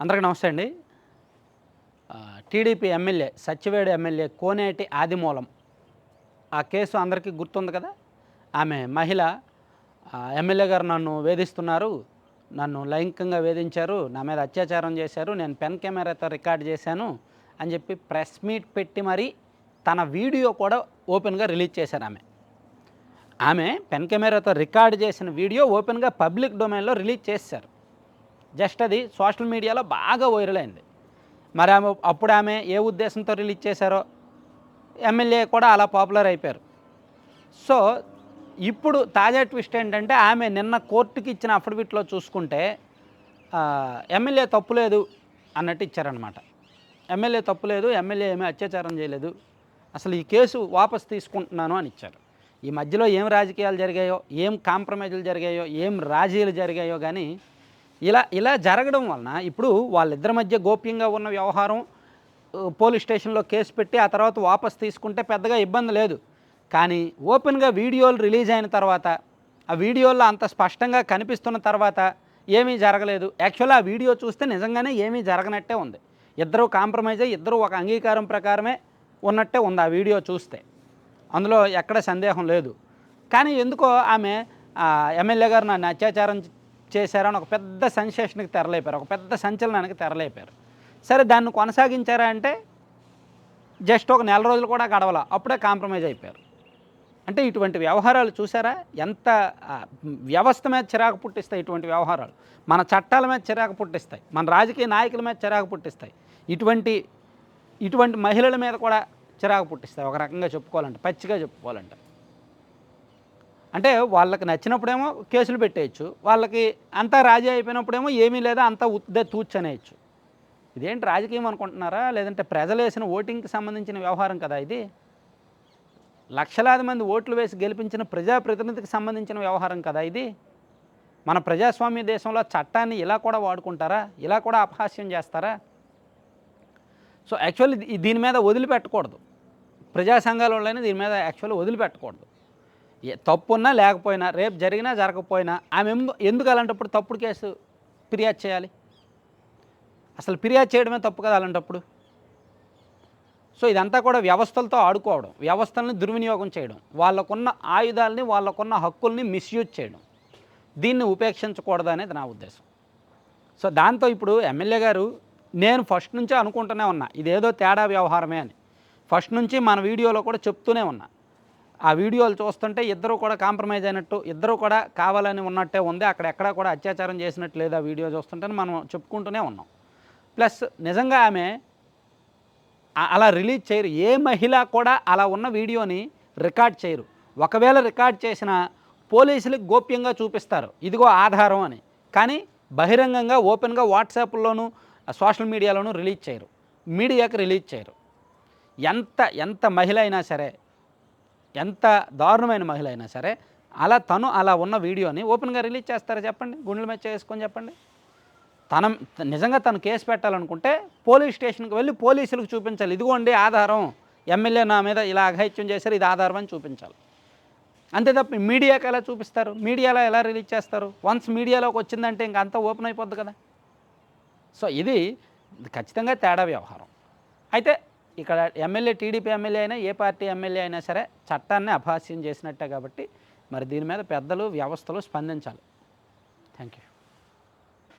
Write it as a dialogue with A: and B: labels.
A: అందరికీ నమస్తే అండి. TDP MLA Satyavedu MLA Koneti Adimulam. ఆ కేసు అందరికీ గుర్తుంది కదా? ఆమె మహిళ ఎమ్మెల్యే గారు నన్ను వేధిస్తున్నారు నన్ను లైంగికంగా వేధించారు నా మీద అత్యాచారం చేశారు నేను పెన్ కెమెరాతో రికార్డ్ చేశాను అని చెప్పి ప్రెస్ మీట్ పెట్టి మరీ తన వీడియో కూడా ఓపెన్గా రిలీజ్ చేశారు ఆమె. ఆమె పెన్ కెమెరాతో రికార్డ్ చేసిన వీడియో ఓపెన్గా పబ్లిక్ డొమైన్లో రిలీజ్ చేశారు. జస్ట్ అది సోషల్ మీడియాలో బాగా వైరల్ అయింది. మరి ఆమె అప్పుడు ఆమె ఏ ఉద్దేశంతో రిలీజ్ చేశారో ఎమ్మెల్యే కూడా అలా పాపులర్ అయిపోయారు. సో ఇప్పుడు తాజా ట్విస్ట్ ఏంటంటే ఆమె నిన్న కోర్టుకి ఇచ్చిన అఫిడవిట్లో చూసుకుంటే ఎమ్మెల్యే తప్పు లేదు అన్నట్టు ఇచ్చారనమాట ఎమ్మెల్యే తప్పు లేదు ఎమ్మెల్యే ఏమీ అత్యాచారం చేయలేదు. అసలు ఈ కేసు వాపస్ తీసుకుంటున్నాను అని ఇచ్చారు. ఈ మధ్యలో ఏం రాజకీయాలు జరిగాయో ఏం కాంప్రమైజులు జరిగాయో ఏం రాజీలు జరిగాయో కానీ ఇలా ఇలా జరగడం వలన ఇప్పుడు వాళ్ళిద్దరి మధ్య గోప్యంగా ఉన్న వ్యవహారం పోలీస్ స్టేషన్లో కేసు పెట్టి ఆ తర్వాత వాపస్ తీసుకుంటే పెద్దగా ఇబ్బంది లేదు. కానీ ఓపెన్గా వీడియోలు రిలీజ్ అయిన తర్వాత ఆ వీడియోల్లో అంత స్పష్టంగా కనిపిస్తున్న తర్వాత ఏమీ జరగలేదు. యాక్చువల్లీ ఆ వీడియో చూస్తే నిజంగానే ఏమీ జరగనట్టే ఉంది. ఇద్దరు కాంప్రమైజ్ అయ్యి ఇద్దరు ఒక అంగీకారం ప్రకారమే ఉన్నట్టే ఉంది ఆ వీడియో చూస్తే. అందులో ఎక్కడ సందేహం లేదు. కానీ ఎందుకో ఆమె ఎమ్మెల్యే గారు నన్ను అత్యాచారం చేశారని ఒక పెద్ద సెన్సేషన్కి తెరలేపారు. ఒక పెద్ద సంచలనానికి తెరలేపారు. సరే దాన్ని కొనసాగించారా అంటే జస్ట్ ఒక నెల రోజులు కూడా గడవల. అప్పుడే కాంప్రమైజ్ అయిపోయారు. అంటే ఇటువంటి వ్యవహారాలు చూసారా? ఎంత వ్యవస్థ మీద చిరాకు పుట్టిస్తాయి ఇటువంటి వ్యవహారాలు. మన చట్టాల మీద చిరాకు పుట్టిస్తాయి. మన రాజకీయ నాయకుల మీద చిరాకు పుట్టిస్తాయి. ఇటువంటి ఇటువంటి మహిళల మీద కూడా చిరాకు పుట్టిస్తాయి. ఒక రకంగా చెప్పుకోవాలంటే పచ్చిగా చెప్పుకోవాలంటే. అంటే వాళ్ళకి నచ్చినప్పుడేమో కేసులు పెట్టేయచ్చు. వాళ్ళకి అంతా రాజీ అయిపోయినప్పుడేమో ఏమీ లేదా అంతా ఉద్దే తూచనేయచ్చు ఇదేంటి రాజకీయం అనుకుంటున్నారా? లేదంటే ప్రజలు వేసిన ఓటింగ్కి సంబంధించిన వ్యవహారం కదా ఇది. లక్షలాది మంది ఓట్లు వేసి గెలిపించిన ప్రజాప్రతినిధికి సంబంధించిన వ్యవహారం కదా ఇది. మన ప్రజాస్వామ్య దేశంలో చట్టాన్ని ఇలా కూడా వాడుకుంటారా? ఇలా కూడా అపహాస్యం చేస్తారా? సో యాక్చువల్లీ దీని మీద వదిలిపెట్టకూడదు. ప్రజా సంఘాల వాళ్ళైనా దీని మీద యాక్చువల్లీ వదిలిపెట్టకూడదు. తప్పున్నా లేకపోయినా రేపు జరిగినా జరగకపోయినా ఆమె ఎందుకు అలాంటప్పుడు తప్పుడు కేసు ఫిర్యాదు చేయాలి? అసలు ఫిర్యాదు చేయడమే తప్పు కదా అలాంటప్పుడు? సో ఇదంతా కూడా వ్యవస్థలతో ఆడుకోవడం వ్యవస్థలను దుర్వినియోగం చేయడం వాళ్ళకున్న ఆయుధాలని వాళ్ళకున్న హక్కుల్ని మిస్యూజ్ చేయడం. దీన్ని ఉపేక్షించకూడదు అనేది నా ఉద్దేశం. సో దాంతో ఇప్పుడు ఎమ్మెల్యే గారు నేను ఫస్ట్ నుంచే అనుకుంటూనే ఉన్నా ఇదేదో తేడా వ్యవహారమే అని. ఫస్ట్ నుంచి మన వీడియోలో కూడా చెప్తూనే ఉన్నా ఆ వీడియోలు చూస్తుంటే ఇద్దరు కూడా కాంప్రమైజ్ అయినట్టు ఇద్దరు కూడా కావాలని ఉన్నట్టే ఉంది. అక్కడ ఎక్కడా కూడా అత్యాచారం చేసినట్టు లేదు ఆ వీడియో చూస్తుంటే మనం చెప్పుకుంటూనే ఉన్నాం. ప్లస్ నిజంగా ఆమె అలా రిలీజ్ చేయరు. ఏ మహిళ కూడా అలా ఉన్న వీడియోని రికార్డ్ చేయరు. ఒకవేళ రికార్డ్ చేసిన పోలీసులకు గోప్యంగా చూపిస్తారు. ఇదిగో ఆధారం అని. కానీ బహిరంగంగా ఓపెన్గా వాట్సాప్లోనూ సోషల్ మీడియాలోనూ రిలీజ్ చేయరు. మీడియాకి రిలీజ్ చేయరు. ఎంత ఎంత మహిళ అయినా సరే ఎంత దారుణమైన మహిళ అయినా సరే అలా తను అలా ఉన్న వీడియోని ఓపెన్గా రిలీజ్ చేస్తారా చెప్పండి? గుండెల మీద చేసుకొని చెప్పండి. తన నిజంగా తను కేసు పెట్టాలనుకుంటే పోలీస్ స్టేషన్కి వెళ్ళి పోలీసులకు చూపించాలి. ఇదిగోండి ఆధారం ఎమ్మెల్యే నా మీద ఇలా అఘాయిత్యం చేశారు ఇది ఆధారం అని చూపించాలి. అంతే తప్ప మీడియాకి ఎలా చూపిస్తారు? మీడియాలో ఎలా రిలీజ్ చేస్తారు? వన్స్ మీడియాలోకి వచ్చిందంటే ఇంక అంతా ఓపెన్ అయిపోద్ది కదా. సో ఇది ఖచ్చితంగా తేడా వ్యవహారం. అయితే ఇక్కడ ఎమ్మెల్యే టీడీపీ ఎమ్మెల్యే అయినా ఏ పార్టీ ఎమ్మెల్యే అయినా సరే చట్టాన్ని అభాస్యం చేసినట్టే కాబట్టి మరి దీని మీద పెద్దలు వ్యవస్థలు స్పందించాలి. Thank you